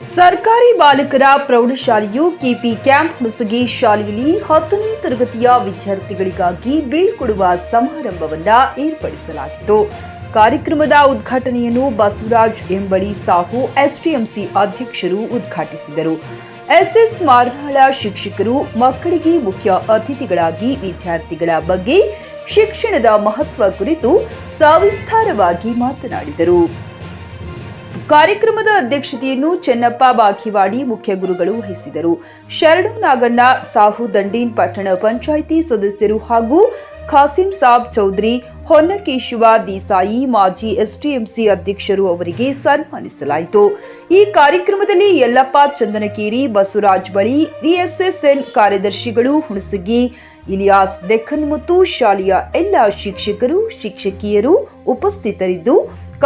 ಸರ್ಕಾರಿ ಬಾಲಕರ ಪ್ರೌಢಶಾಲೆಯು KP camp Hunasagi ಶಾಲೆಯಲ್ಲಿ ಹತ್ತನೇ ತರಗತಿಯ ವಿದ್ಯಾರ್ಥಿಗಳಿಗಾಗಿ ಬೀಳ್ಕೊಡುವ ಸಮಾರಂಭವನ್ನು ಏರ್ಪಡಿಸಲಾಗಿತ್ತು. ಕಾರ್ಯಕ್ರಮದ ಉದ್ಘಾಟನೆಯನ್ನು ಬಸವರಾಜ್ ಎಂಬಳಿ ಸಾಹು ಎಸ್ಡಿಎಂಸಿ ಅಧ್ಯಕ್ಷರು ಉದ್ಘಾಟಿಸಿದರು. ಎಸ್ಎಸ್ ಮಾರ್ನಾಳ ಶಿಕ್ಷಕರು, ಮಕ್ಕಳಿಗೆ ಮುಖ್ಯ ಅತಿಥಿಗಳಾಗಿ ವಿದ್ಯಾರ್ಥಿಗಳ ಬಗ್ಗೆ ಶಿಕ್ಷಣದ ಮಹತ್ವ ಕುರಿತು ಸವಿಸ್ತಾರವಾಗಿ ಮಾತನಾಡಿದರು. ಕಾರ್ಯಕ್ರಮದ ಅಧ್ಯಕ್ಷತೆಯನ್ನು ಚೆನ್ನಪ್ಪ ಬಾಕಿವಾಡಿ ಮುಖ್ಯ ಗುರುಗಳು ವಹಿಸಿದರು. ಶರಣು ನಾಗಣ್ಣ, ಸಾಹು ದಂಡೀನ್ ಪಟ್ಟಣ ಪಂಚಾಯಿತಿ ಸದಸ್ಯರು ಹಾಗೂ ಖಾಸಿಂ ಸಾಬ್ ಚೌಧರಿ ಹೊನ್ನಕೇಶವ ದೇಸಾಯಿ ಮಾಜಿ ಎಸ್ಟಿಎಂಸಿ ಅಧ್ಯಕ್ಷರು ಅವರಿಗೆ ಸನ್ಮಾನಿಸಲಾಯಿತು. ಈ ಕಾರ್ಯಕ್ರಮದಲ್ಲಿ ಯಲ್ಲಪ್ಪ ಚಂದನಕೇರಿ, ಬಸವರಾಜ್ ಬಳಿ ವಿಎಸ್ಎಸ್ಎನ್ ಕಾರ್ಯದರ್ಶಿಗಳು ಹುಣಸಗಿ, ಇಲಿಯಾಸ್ ಡೆಕ್ಕನ್ ಮತ್ತು ಶಾಲೆಯ ಎಲ್ಲ ಶಿಕ್ಷಕರು, ಶಿಕ್ಷಕಿಯರು ಉಪಸ್ಥಿತರಿದ್ದು,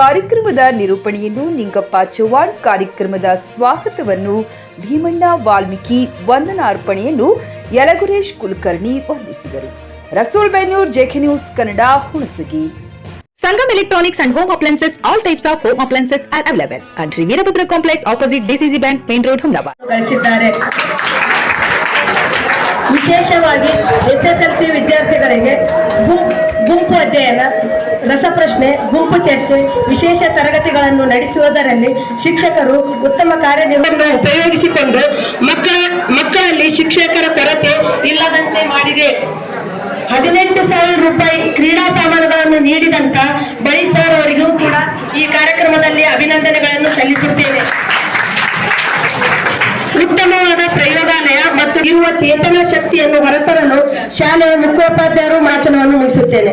ಕಾರ್ಯಕ್ರಮದ ನಿರೂಪಣೆಯನ್ನು ನಿಂಗಪ್ಪ ಚೌಹಾಣ್ ಕಾರ್ಯಕ್ರಮದ ಸ್ವಾಗತವನ್ನು ಭೀಮಣ್ಣ ವಾಲ್ಮೀಕಿ ವಂದನಾರ್ಪಣೆಯನ್ನು ಯಲಗುರೇಶ್ ಕುಲಕರ್ಣಿ ವಂದಿಸಿದರು. Rasool Bennur JK news Kannada Hunasagi. Sangam electronics and home appliances all types of home appliances are available. At Veerabhadra complex opposite opposite bank Bank, road Road, Ahmedabad. ಗಳಿಸಿದ್ದಾರೆ ವಿಶೇಷವಾಗಿ ಸಿ ವಿದ್ಯಾರ್ಥಿಗಳಿಗೆ ಗುಂ- ಗುಂಪು ಅಧ್ಯಯನ ರಸಪ್ರಶ್ನೆ ಗುಂಪು ಚರ್ಚೆ ವಿಶೇಷ ತರಗತಿಗಳನ್ನು ನಡೆಸುವುದರಲ್ಲಿ ಶಿಕ್ಷಕರು ಉತ್ತಮ ಕಾರ್ಯನಿರ್ವಹಣೆ ಉಪಯೋಗಿಸಿಕೊಂಡು ಮಕ್ಕಳ ಮಕ್ಕಳಲ್ಲಿ ಶಿಕ್ಷಕರ ಕೊರತೆ ಹದಿನೆಂಟು ಸಾವಿರ ರೂಪಾಯಿ ಕ್ರೀಡಾ ಸಾಮಾನುಗಳನ್ನು ನೀಡಿದಂತ ಬಳಿ ಸರ್ ಅವರಿಗೂ ಕೂಡ ಈ ಕಾರ್ಯಕ್ರಮದಲ್ಲಿ ಅಭಿನಂದನೆಗಳನ್ನು ಸಲ್ಲಿಸುತ್ತೇವೆ ಉತ್ತಮವಾದ ಪ್ರಯೋಗಾಲಯ ಮತ್ತು ಇರುವ ಚೇತನ ಶಕ್ತಿಯನ್ನು ಹೊರತರಲು ಶಾಲೆಯ ಮುಖ್ಯೋಪಾಧ್ಯಾಯರು ಮಾಚನವನ್ನು ಮುಗಿಸುತ್ತೇನೆ